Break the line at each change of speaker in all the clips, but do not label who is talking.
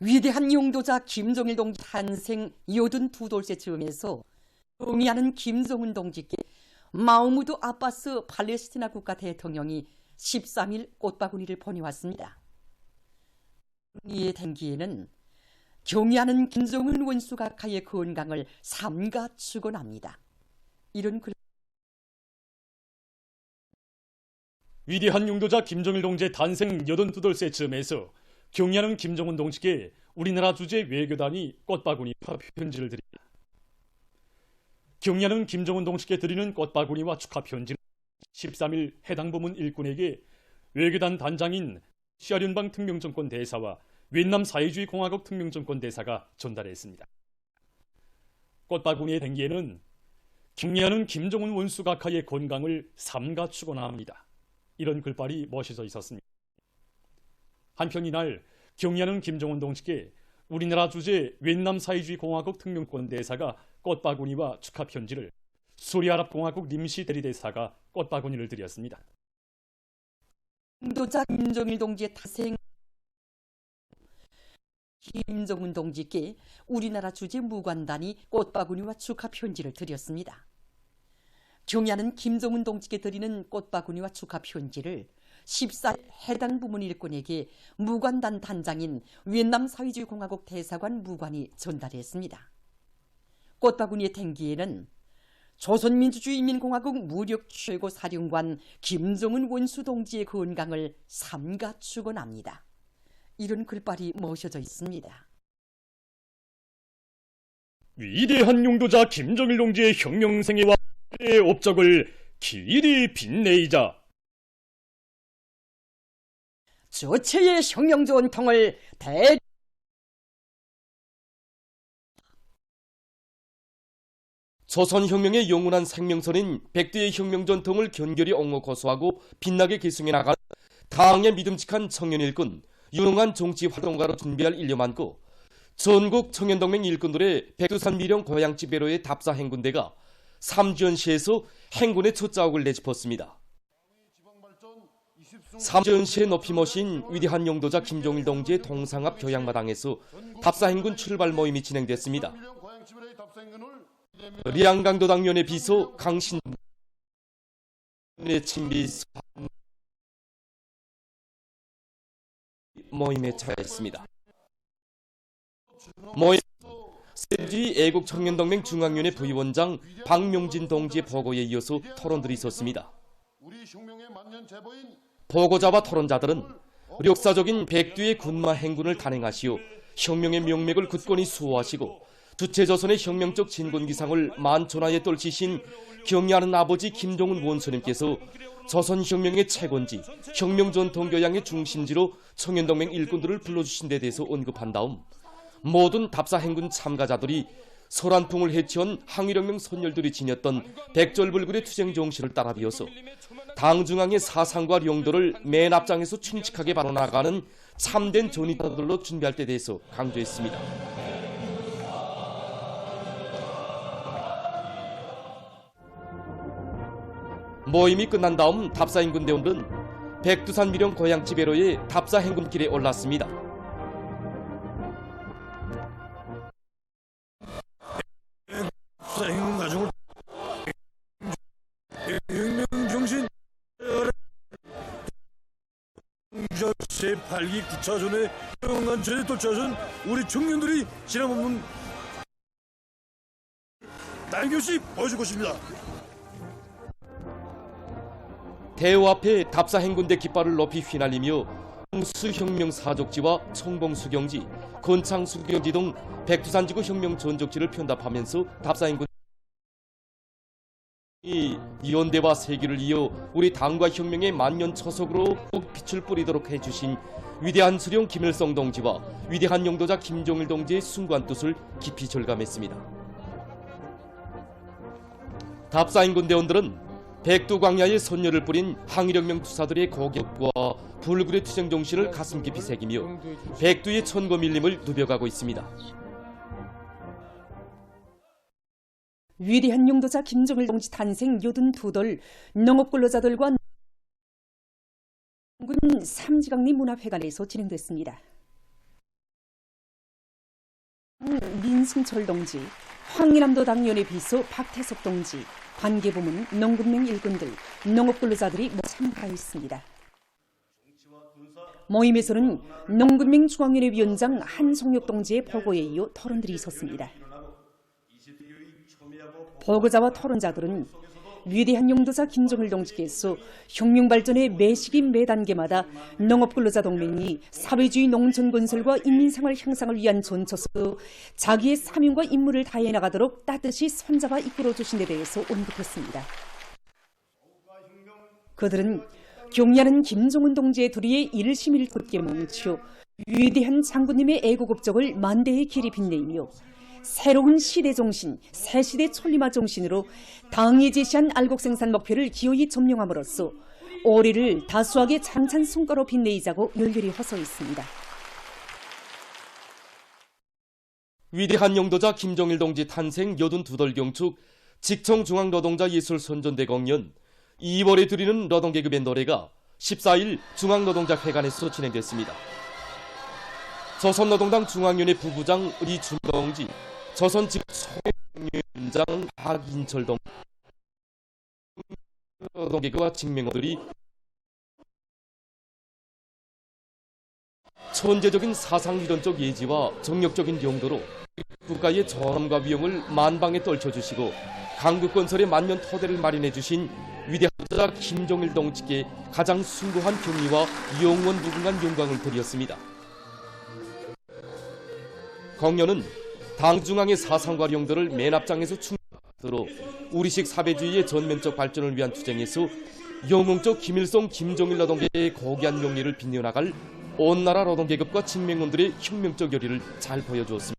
위대한 용도자 김정일 동지 탄생 요든 두 돌째 즈음에서 동의하는 김정은 동지께 마우무드 아바스 팔레스티나 국가 대통령이 13일 꽃바구니를 보내왔습니다. 이에 댕기에는 경의하는 김정은 원수 각하의 건강을 삼가 축원합니다. 이런 글
위대한 용도자 김정일 동지의 탄생 82돌째 즈음에서 경의하는 김정은 동지께 우리나라 주재 외교단이 꽃바구니와 편지를 드립니다. 경의하는 김정은 동지께 드리는 꽃바구니와 축하 편지는 13일 해당 부문 일꾼에게 외교단 단장인 시아륜방 특명정권 대사와 윈남 사회주의 공화국 특명정권 대사가 전달했습니다. 꽃바구니의 댕기에는 경의하는 김정은 원수 각하의 건강을 삼가 축원합니다. 이런 글발이 멋있어 있었습니다. 한편 이날 경의하는 김정은 동지께 우리나라 주재 윈남 사회주의 공화국 특명권 대사가 꽃바구니와 축하 편지를 수리아랍 공화국 님시 대리대사가 꽃바구니를 드렸습니다.
용도자 김정일 동지의 탄생 김정은 동지께 우리나라 주재 무관단이 꽃바구니와 축하 편지를 드렸습니다. 경의하는 김정은 동지께 드리는 꽃바구니와 축하 편지를 14일 해당 부문 일꾼에게 무관단 단장인 위엔남 사회주의 공화국 대사관 무관이 전달했습니다. 꽃바구니의 탱기에는 조선민주주의인민공화국 무력 최고 사령관 김정은 원수 동지의 건강을 삼가 축원합니다. 이런 글발이 모셔져 있습니다.
위대한 용도자 김정일 동지의 혁명생애와 의 업적을 길이 빛내이자
저체의 혁명 좋은 통을 대
조선혁명의 영원한 생명선인 백두의 혁명 전통을 견결히 옹호 고수하고 빛나게 계승해 나간 당의 믿음직한 청년 일꾼, 유능한 정치 활동가로 준비할 일려 많고 전국 청년동맹 일꾼들의 백두산 미령 고향집 배로의 답사 행군대가 삼지연시에서 행군의 첫 자국을 내짚었습니다. 삼지연시의 높이 모신 위대한 용도자 김종일 동지의 동상 앞 교양마당에서 답사 행군 출발 모임이 진행됐습니다. 리양강도당면의 비서 강신 의 친비 모임에 참여했습니다. 모임 세주의 애국 청년동맹 중앙위원회 부위원장 박명진 동지의 보고에 이어서 토론들이 있었습니다.
우리 혁명의 만년 제보인
보고자와 토론자들은 역사적인 백두의 군마 행군을 단행하시어 혁명의 명맥을 굳건히 수호하시고 주체조선의 혁명적 진군기상을 만천하에 떨치신 경의하는 아버지 김종은 원수님께서 조선혁명의 채권지, 혁명전통교양의 중심지로 청년동맹 일꾼들을 불러주신 데 대해서 언급한 다음 모든 답사 행군 참가자들이 소란풍을 해치운 항일혁명 선열들이 지녔던 백절불굴의 투쟁 정신을 따라 비어서 당 중앙의 사상과 용도를 맨 앞장에서 춘칙하게 발언나가는 참된 전이타들로 준비할 때 대해서 강조했습니다. 모임이 끝난 다음 답사 행군 대원들은 백두산 미령 고향 지배로의 답사 행군길에 올랐습니다.
제8기 9차전에 영안전에 도착한 우리 청년들이 지나없는 날교시 보여줄 것입니다.
대호 앞에 답사 행군대 깃발을 높이 휘날리며 수혁명 사족지와 청봉수경지, 건창수경지 등 백두산지구 혁명 전적지를 편답하면서 답사 행군 이 이연대와 세기를 이어 우리 당과 혁명의 만년 초석으로 꼭 빛을 뿌리도록 해주신 위대한 수령 김일성 동지와 위대한 용도자 김종일 동지의 순간 뜻을 깊이 절감했습니다. 답사 행군 대원들은 백두광야에 선녀를 뿌린 항일혁명 투사들의 고격과 불굴의 투쟁 정신을 가슴 깊이 새기며 백두의 천거 밀림을 누벼가고 있습니다.
위대한 용도자 김정일 동지 탄생 요든 두돌 농업 근로자들과 군 삼지강리 문화회관에서 진행됐습니다. 민승철 동지, 황리남도 당연의 비서 박태석 동지, 관계부문, 농군맹 일꾼들, 농업근로자들이 참가했습니다. 모임에서는 농군맹 중앙위원회 위원장 한송혁 동지의 보고에 이어 토론들이 있었습니다. 보고자와 토론자들은 위대한 용도자 김정일 동지께서 혁명 발전의 매 단계마다 농업근로자 동맹이 사회주의 농촌 건설과 인민생활 향상을 위한 존처서 자기의 사명과 임무를 다해 나가도록 따뜻이 손잡아 이끌어 주신 데 대해서 언급했습니다. 그들은 경야는 김종은 동지의 둘이의 일심일tos게 뭉쳐 위대한 장군님의 애국 업적을 만대의 길이 빛내며 새로운 시대 정신, 새 시대 천리마 정신으로 당이 제시한 알곡 생산 목표를 기어이 점령함으로써 올해를 다수하게 장찬 성과로 빛내이자고 열렬히 허소했습니다.
위대한 용도자 김정일 동지 탄생 여든 두덜 경축 직청 중앙 노동자 예술 선전대 공연 2월에 드리는 노동계급의 노래가 14일 중앙노동자회관에서 진행됐습니다. 조선노동당 중앙위원회 부부장 리준동지, 조선직 총회장 박인철 동 노동계급과 직맹어들이 천재적인 사상유전적 예지와 정력적인 용도로 국가의 전엄과 위용을 만방에 떨쳐주시고 강국건설의 만년 토대를 마련해 주신 위대한 자 김정일 동지께 가장 숭고한 경의와 영원 무궁한 영광을 드렸습니다. 공연은 당 중앙의 사상과 용도를 맨 앞장에서 충돌로 우리식 사회주의의 전면적 발전을 위한 투쟁에서 영웅적 김일성 김정일 노동계의 고귀한 용리를 빛내나갈 온 나라 노동계급과 직맹원들의 혁명적 열의를 잘 보여주었습니다.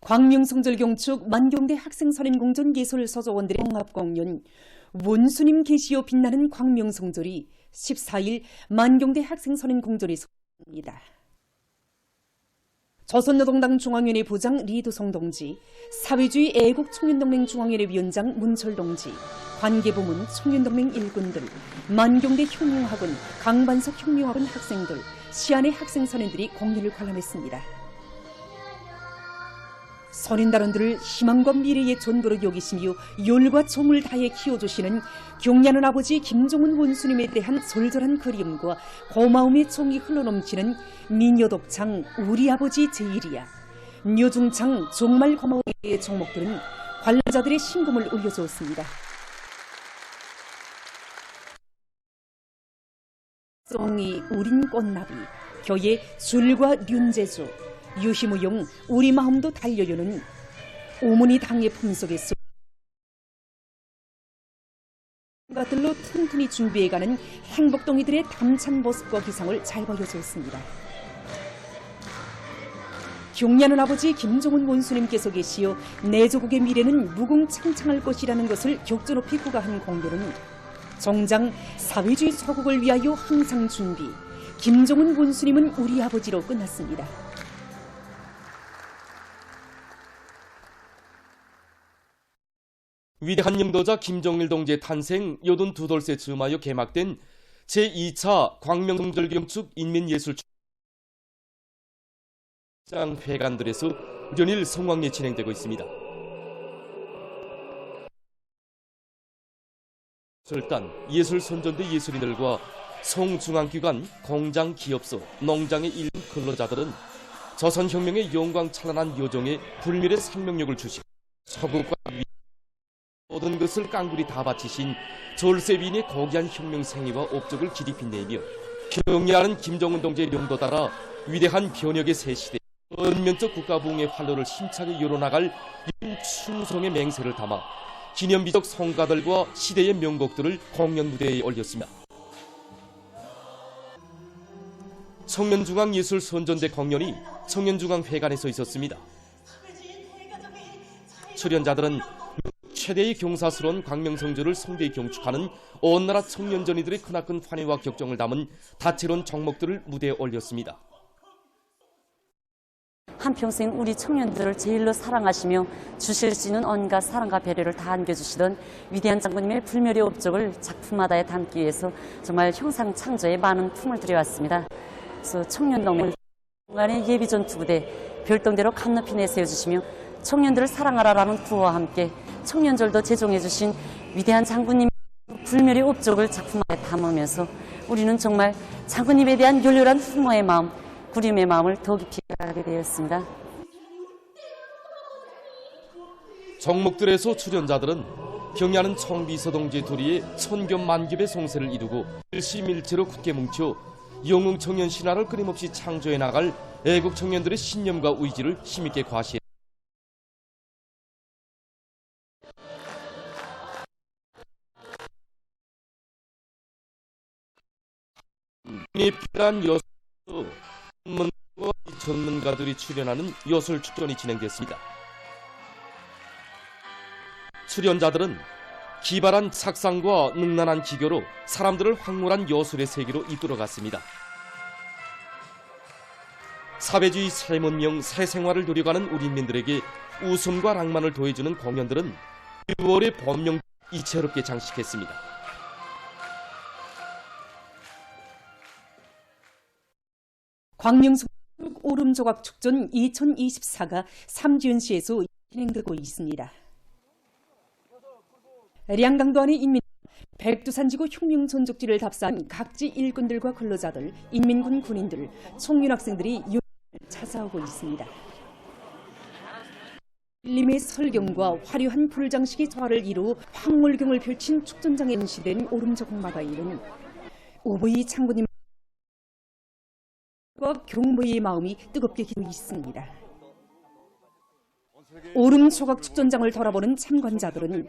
광명성절 경축 만경대 학생 선임 공전 예술 서조원들의 종합공연 원수님 계시어 빛나는 광명성절이 14일 만경대 학생 선임 공전에서 입니다. 조선노동당 중앙위원회 부장 리두성 동지, 사회주의 애국 청년동맹 중앙위원회 위원장 문철 동지, 관계부문 청년동맹 일꾼들, 만경대 혁명학원, 강반석 혁명학원 학생들, 시안의 학생선임들이 공연을 관람했습니다. 선인단원들을 희망과 미래의 존부로 여기시며 열과 정을 다해 키워주시는 경ля는 아버지 김종은 원수님에 대한 솔절한 그리움과 고마움의 정이 흘러넘치는 미녀독창 우리 아버지 제일이야 묘중창 정말 고마워의 종목들은 관람자들의 신금을 울려주었습니다. 송이 우린 꽃나비 교의 줄과 윤제주 유희무용 우리 마음도 달려요는 오문이 당의 품속에서 가들로 튼튼히 준비해가는 행복동이들의 담찬 모습과 기상을 잘 보여주었습니다. 경ля는 아버지 김종은 원수님께서 계시어 내 조국의 미래는 무궁창창할 것이라는 것을 격조 높이 구가한 공교는 정장 사회주의 소국을 위하여 항상 준비 김종은 원수님은 우리 아버지로 끝났습니다.
위대한 영도자 김정일 동지의 탄생 여든 두 돌세 즈음하여 개막된 제2차 광명성절경축 인민예술 장 회관들에서 연일 성황리 진행되고 있습니다. 절단, 예술 선전대 예술인들과 송중앙기관, 공장, 기업소, 농장의 일부 근로자들은 조선혁명의 영광 찬란한 요정에 불멸의 생명력을 주시고 서국과 모든 것을 깡굴이 다 바치신 졸세빈의 고귀한 혁명 생애와 업적을 기리 빛내며 경리하는 김정은 동지의 용도 따라 위대한 변혁의 새 시대 전면적 국가부흥의 활로를 힘차게 열어나갈 충성의 맹세를 담아 기념비적 성가들과 시대의 명곡들을 공연 무대에 올렸습니다. 청년중앙예술 선전대 공연이 청년중앙회관에서 있었습니다. 출연자들은 최대의 경사스러운 광명성주를 성대히 경축하는 온 나라 청년전이들의 크나큰 환희와 격정을 담은 다채로운 종목들을 무대에 올렸습니다.
한평생 우리 청년들을 제일로 사랑하시며 주실 수 있는 온갖 사랑과 배려를 다 안겨주시던 위대한 장군님의 불멸의 업적을 작품마다에 담기 위해서 정말 형상 창조에 많은 품을 들여왔습니다. 그래서 청년동을 간의 예비 전투부대 별동대로 칸높이 내세워주시며 청년들을 사랑하라라는 구호와 함께 청년절도 제정해주신 위대한 장군님 불멸의 업적을 작품 안에 담으면서 우리는 정말 장군님에 대한 열렬한 흠모의 마음, 구림의 마음을 더 깊이 하게 되었습니다.
정목들에서 출연자들은 경야는 청비서동지 도리의 천겹 만겹의 송세를 이루고 일심일체로 굳게 뭉쳐 영웅 청년 신화를 끊임없이 창조해 나갈 애국 청년들의 신념과 의지를 힘있게 이 필요한 여수 전문가와 전문가들이 출연하는 여술 축전이 진행됐습니다. 출연자들은 기발한 sak상과 능란한 기교로 사람들을 황홀한 여술의 세계로 이끌어갔습니다. 사회주의 새 문명, 새 생활을 누려가는 우리 인민들에게 웃음과 낭만을 더해주는 공연들은 6월의 범용 이채롭게 장식했습니다.
광명성 오름조각 축전 2024가 삼지연시에서 진행되고 있습니다. 량강도 안의 인민 백두산지구 혁명 전적지를 답사한 각지 일꾼들과 근로자들, 인민군 군인들, 청년학생들이 요 찾아오고 있습니다. 림의 설경과 화려한 불장식이 조화를 이루 황홀경을 펼친 축전장에 연시된 오름조각 마가 이른 오보이 장군님 과 경보의 마음이 뜨겁게 기고 있습니다. 오름 조각 축전장을 돌아보는 참관자들은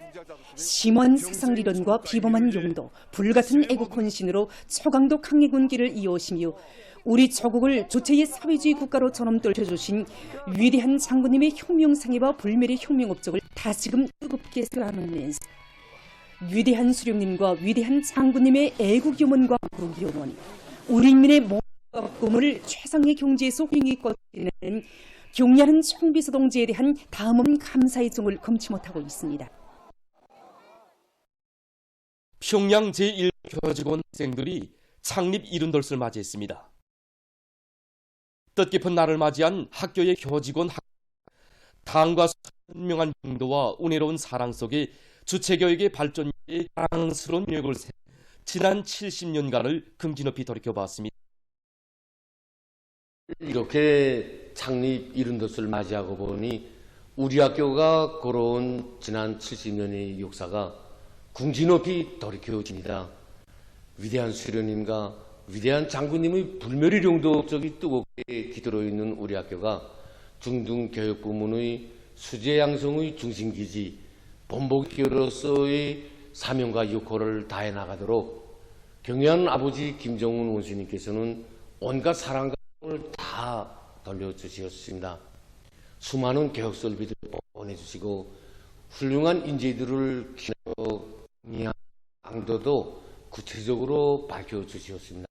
심한 세상 리론과 비범한 용도, 불같은 애국 헌신으로 초강도 강해군기를 이어오시며 우리 조국을 조체의 사회주의 국가로 전엄 떨쳐주신 위대한 장군님의 혁명상해와 불멸의 혁명 업적을 다시금 뜨겁게 쓰라면서 위대한 수령님과 위대한 장군님의 애국 유문과 국유문 우리 인민의 꿈을 최상의 경지에서 횡히 꺼지는 경려하는 청비서 동지에 대한 다음은 감사의 정을 금치 못하고 있습니다.
평양 제1교직원 학생들이 창립 이른돌을 맞이했습니다. 뜻깊은 날을 맞이한 학교의 교직원 학... 당과 선명한 용도와 은혜로운 사랑 속에 주체교육의 발전에 자랑스러운 력을 세 지난 70년간을 금기높이 돌이켜봤습니다.
이렇게 창립 이른 돛을 맞이하고 보니 우리 학교가 걸어온 지난 70년의 역사가 궁지 높이 돌이켜집니다. 위대한 수련님과 위대한 장군님의 불멸의 용도 업적이 뜨겁게 깃들어 있는 우리 학교가 중등 교육 부문의 수재 양성의 중심기지 본보기로서의 사명과 역할을 다해 나가도록 경연 아버지 김정은 원수님께서는 온갖 사랑과 을다 돌려주셨습니다. 수많은 교육 설비들 보내주시고 훌륭한 인재들을 기여한 강도도 구체적으로 밝혀주셨습니다.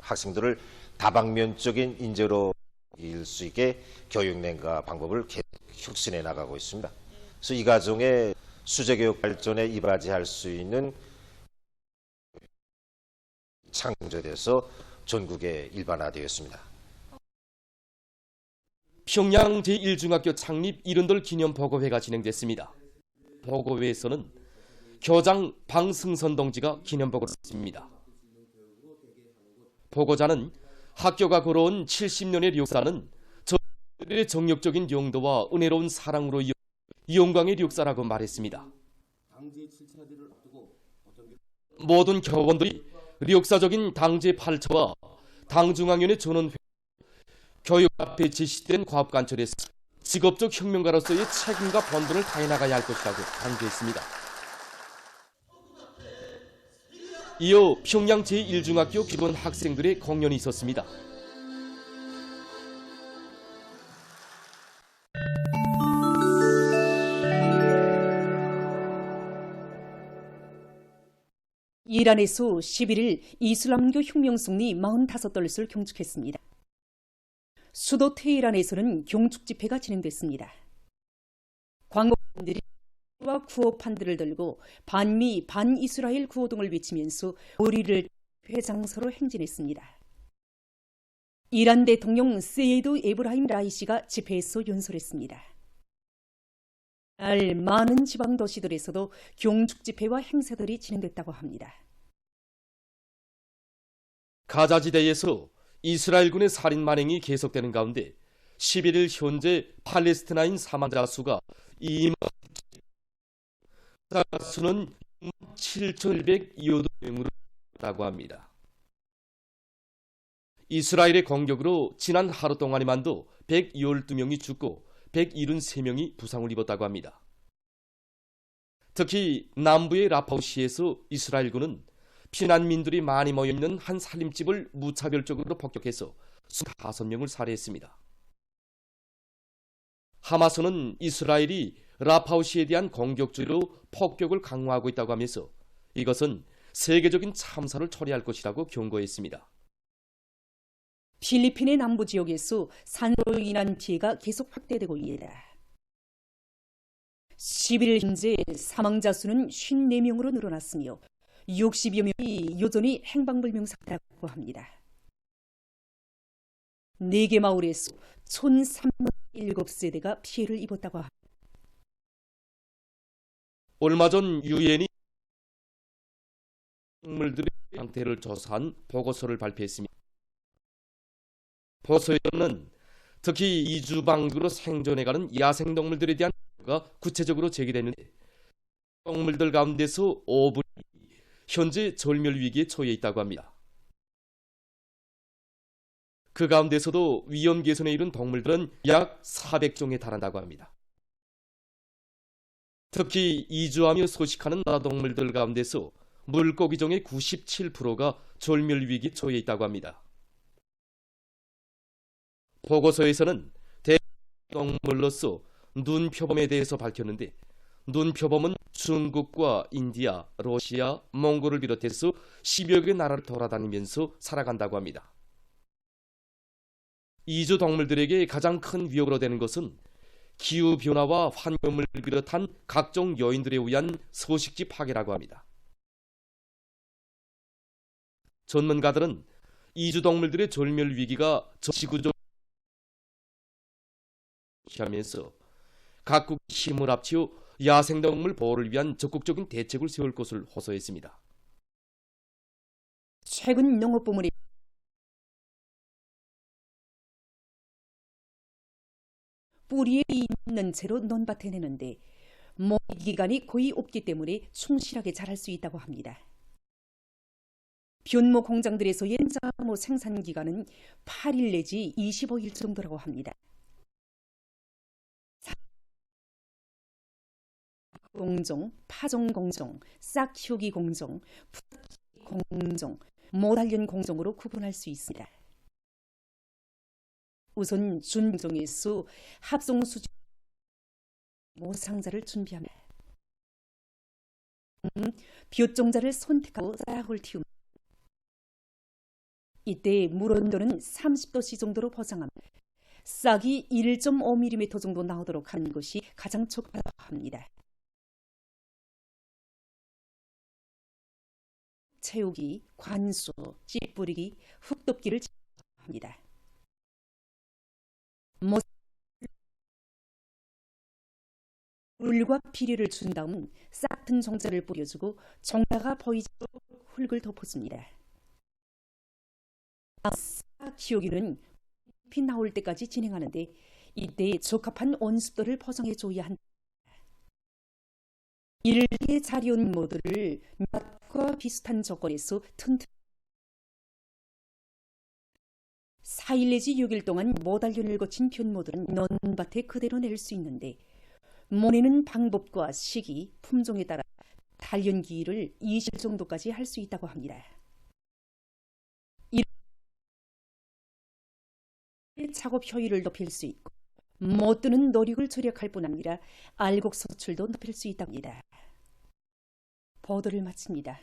학생들을 다방면적인 인재로 일수 있게 교육냉과 방법을 계속 혁신해 나가고 있습니다. 그래서 이 과정에 수재교육 발전에 이바지할 수 있는 창조돼서 전국에 일반화되었습니다.
평양 제1중학교 창립 이른돌 기념 보고회가 진행됐습니다. 보고회에서는 교장 방승선 동지가 기념 보고를 했습니다. 보고자는 학교가 걸어온 70년의 역사는 저들의 정력적인 용도와 은혜로운 사랑으로 이어 영광의 역사라고 말했습니다. 모든 교원들이 역사적인 당제 8처와 당중앙위원회 전원 교육 앞에 지시된 과업관철에서 직업적 혁명가로서의 책임과 본분을 다해 나가야 할 것이라고 강조했습니다. 이어 평양 제1중학교 기본 학생들의 공연이 있었습니다.
이란에서 11일 이슬람교 혁명 승리 45돌릿을 경축했습니다. 수도 테헤란에서는 경축 집회가 진행됐습니다. 광고인들이 와 구호판들을 들고 반미 반이스라엘 구호 등을 외치면서 우리를 회장서로 행진했습니다. 이란 대통령 세이도 에브라임 라이시가 집회에서 연설했습니다. 날 많은 지방 도시들에서도 경축 집회와 행사들이 진행됐다고 합니다.
가자지대에서 이스라엘군의 살인 만행이 계속되는 가운데 11일 현재 팔레스티나인 사망자 수가 2만 수는 7,100여도 명으로 다고 합니다. 이스라엘의 공격으로 지난 하루 동안에만도 112명이 죽고 173명이 부상을 입었다고 합니다. 특히 남부의 라파우시에서 이스라엘군은 피난민들이 많이 모여 있는 한 살림집을 무차별적으로 폭격해서 25명을 살해했습니다. 하마스는 이스라엘이 라파우시에 대한 공격주로 폭격을 강화하고 있다고 하면서 이것은 세계적인 참사를 초래할 것이라고 경고했습니다.
필리핀의 남부 지역에서 산소로 인한 피해가 계속 확대되고 있다. 11일 현재 사망자 수는 54명으로 늘어났으며 60여 명이 여전히 행방불명 상태라고 합니다. 4개 마을에서 1,307세대가 피해를 입었다고 합니다.
얼마 전 유엔이 동물들의 상태를 조사한 보고서를 발표했습니다. 보고서에는 특히 이주방구로 생존해가는 야생동물들에 대한 가 구체적으로 제기됐는데 동물들 가운데서 5분이 현재 절멸 위기에 처해 있다고 합니다. 그 가운데서도 위험 개선에 이른 동물들은 약 400종에 달한다고 합니다. 특히 이주하며 소식하는 나동물들 가운데서 물고기종의 97%가 절멸 위기에 처해 있다고 합니다. 보고서에서는 대동물로서 눈표범에 대해서 밝혔는데 눈표범은 중국과 인디아, 러시아, 몽골을 비롯해서 10여 개 나라를 돌아다니면서 살아간다고 합니다. 이주 동물들에게 가장 큰 위협으로 되는 것은 기후 변화와 환경을 비롯한 각종 요인들에 의한 서식지 파괴라고 합니다. 전문가들은 이주 동물들의 절멸 위기가 지구적 하면서 각국 힘을 합치어 야생동물 보호를 위한 적극적인 대책을 세울 것을 호소했습니다.
최근 농업부문이 뿌리에 있는 채로 논밭에 내는데 모기 기간이 거의 없기 때문에 충실하게 자랄 수 있다고 합니다. 변모 공장들에서의 자모 생산 기간은 8일 내지 25일 정도라고 합니다. 공정, 파종 공정, 싹 키우기 공정, 푸기 공정, 모달련 공정으로 구분할 수 있습니다. 우선 준종에서 합성 수지 모상자를 준비합니다. 음, 볕종자를 선택하고 싹을 틔웁니다. 이때 물 온도는 30도씨 정도로 보장합니다. 싹이 1.5mm 정도 나오도록 하는 것이 가장 적합하다고 합니다. 채우기, 관수, 씨 뿌리기, 흙 덮기를 합니다. 모... 물과 비료를 준 다음 싹튼 종자를 뿌려주고 종자가 보이도록 흙을 덮어줍니다. 싹 키우기는 피 나올 때까지 진행하는데 이때 적합한 온습도를 보정해줘야 한다. 일개 자리온 모드를 낮과 비슷한 조건에서 튼튼 4일 내지 6일 동안 모달련을 거친 변모들은 논밭에 그대로 낼 수 있는데 모내는 방법과 시기, 품종에 따라 단련기를 20일 정도까지 할 수 있다고 합니다. 이 작업 효율을 높일 수 있고 못 드는 노력을 절약할 뿐 아니라 알곡 소출도 높일 수 있답니다. 버드를 마칩니다.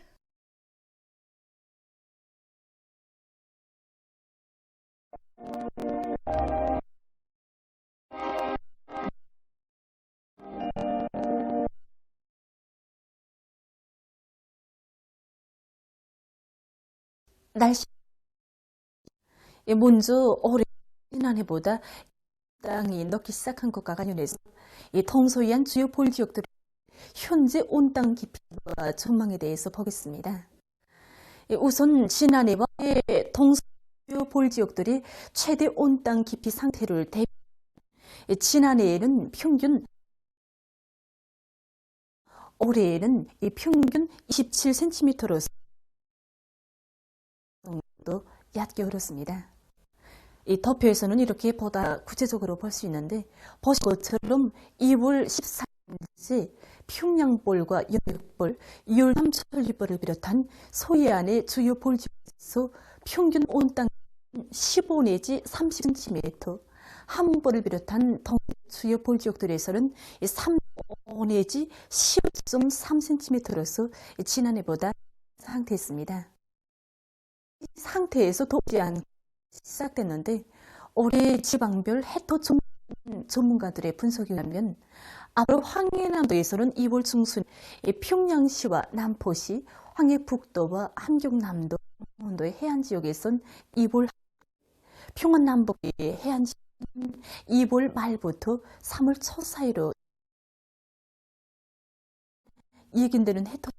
날씨 먼저 올해 지난해보다 땅이 넣기 시작한 것과 관련해서 통소이한 주요 볼 기업들을 현재 온땅 깊이와 전망에 대해서 보겠습니다. 예, 우선 지난해와 동서주요 볼 지역들이 최대 온땅 깊이 상태를 대 예, 지난해에는 평균 올해에는 이 평균 27cm로 정도 얕게 흐렸습니다. 이 도표에서는 이렇게 보다 구체적으로 볼 수 있는데 보신 것처럼 2월 14일 째 평양볼과 영역볼, 2월 삼천리볼을 비롯한 소해안의 주요 볼지에서 평균 온땅 15 내지 30cm, 함흥볼을 비롯한 동 주요 볼 지역들에서는 3 내지 10.3cm로서 지난해보다 상태였습니다. 이 상태에서 돕지 않고 시작됐는데 올해 지방별 해토 전- 전문가들의 분석에 의하면 앞으로 황해남도에 서는 이월 중순 평양시와 남포시, 황해북도와 함경남도, 강원도의 해안지역에선 이월 평원남북의 해안지 2월 말부터 3월 초 사이로 예견되는 해토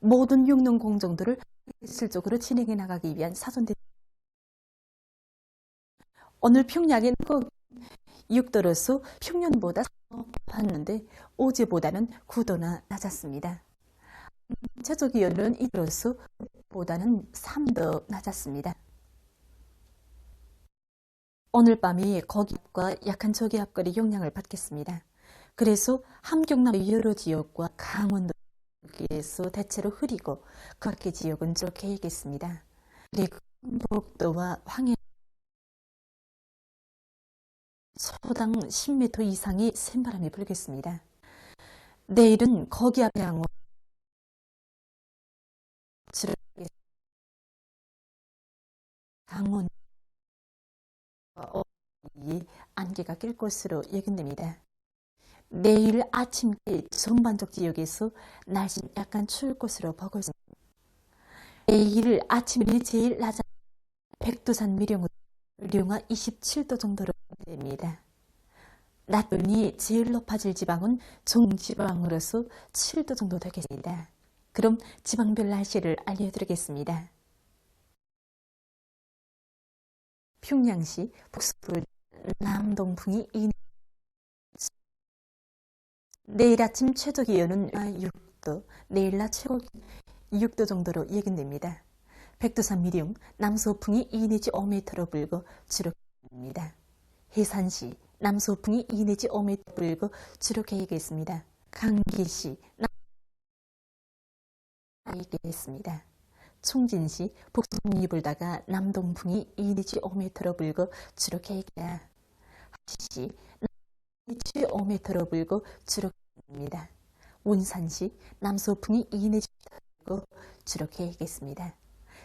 모든 육농 공정들을 실적으로 진행해 나가기 위한 사전 대책 오늘 평양의 6도로수 평년보다 높았는데 어제보다는 9도나 낮았습니다. 최저 기온은 2도로수 보다는 3도 낮았습니다. 오늘 밤이 거기압과 약한 저기압거리 영향을 받겠습니다. 그래서 함경남 여러 지역과 강원도에서 대체로 흐리고 그 밖의 지역은 좀 개이겠습니다. 그리고 북도와 황해 초당 10m 이상의 센바람이 불겠습니다. 내일은 거기압 양호 강원 이 안개가 낄 것으로 예견됩니다. 내일 아침께 전반적 지역에서 날씨 약간 추울 것으로 보고 있습니다. 내일 아침이 제일 낮은 백두산 미령은 룡화 27도 정도로 됩니다. 낮 기온이 제일 높아질 지방은 중지방으로서 7도 정도 되겠습니다. 그럼 지방별 날씨를 알려드리겠습니다. 평양시 북서부 남동풍이 2 내일 아침 최저 기온은 6도, 내일 낮 최고 6도 정도로 예견됩니다. 백두산 미령 남서풍이 2 내지 5m로 불고 주로 입니다. 해산시 남서풍이 2 내지 5m 불고 주로 계획했습니다. 강기시 남계획했습니다. 총진시 북동이 불다가 남동풍이 2 내지 5m로 불고 주로 계획이다. 하시 내지 5m로 불고 주로 계획입니다. 원산시 남서풍이 2 내지 5m로 불고 주로 계획했습니다.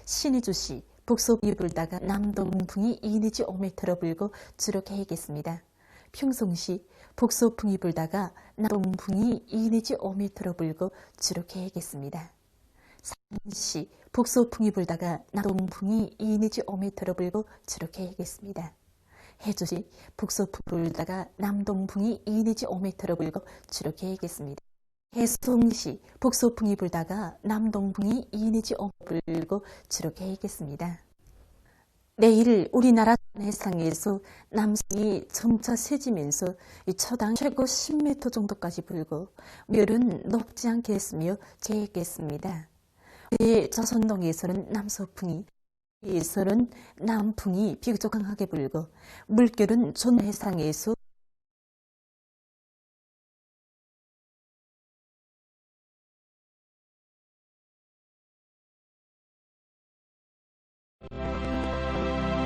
신의주시 북서풍이 불다가 남동풍이 2 내지 5m로 불고 주로 계획했습니다. 평송시 북서풍이 불다가 남동풍이 2 내지 5m로 불고 주로 계획했습니다. 산시 북서풍이 불다가 남동풍이 2 내지 5m로 불고 주로 계획했습니다. 해주시 북서풍 불다가 남동풍이 2 내지 5m로 불고 주로 계획했습니다. 해송시 북서풍이 불다가 남동풍이 2 내지 5m 불고 주로 계획했습니다. 내일 우리나라 해상에서 남성이 점차 세지면서 초당 최고 10m 정도까지 불고 물은 높지 않겠으며. 내 조선동에서는 남서풍이 에서는 남풍이 비교적 강하게 불고 물결은 전 해상에서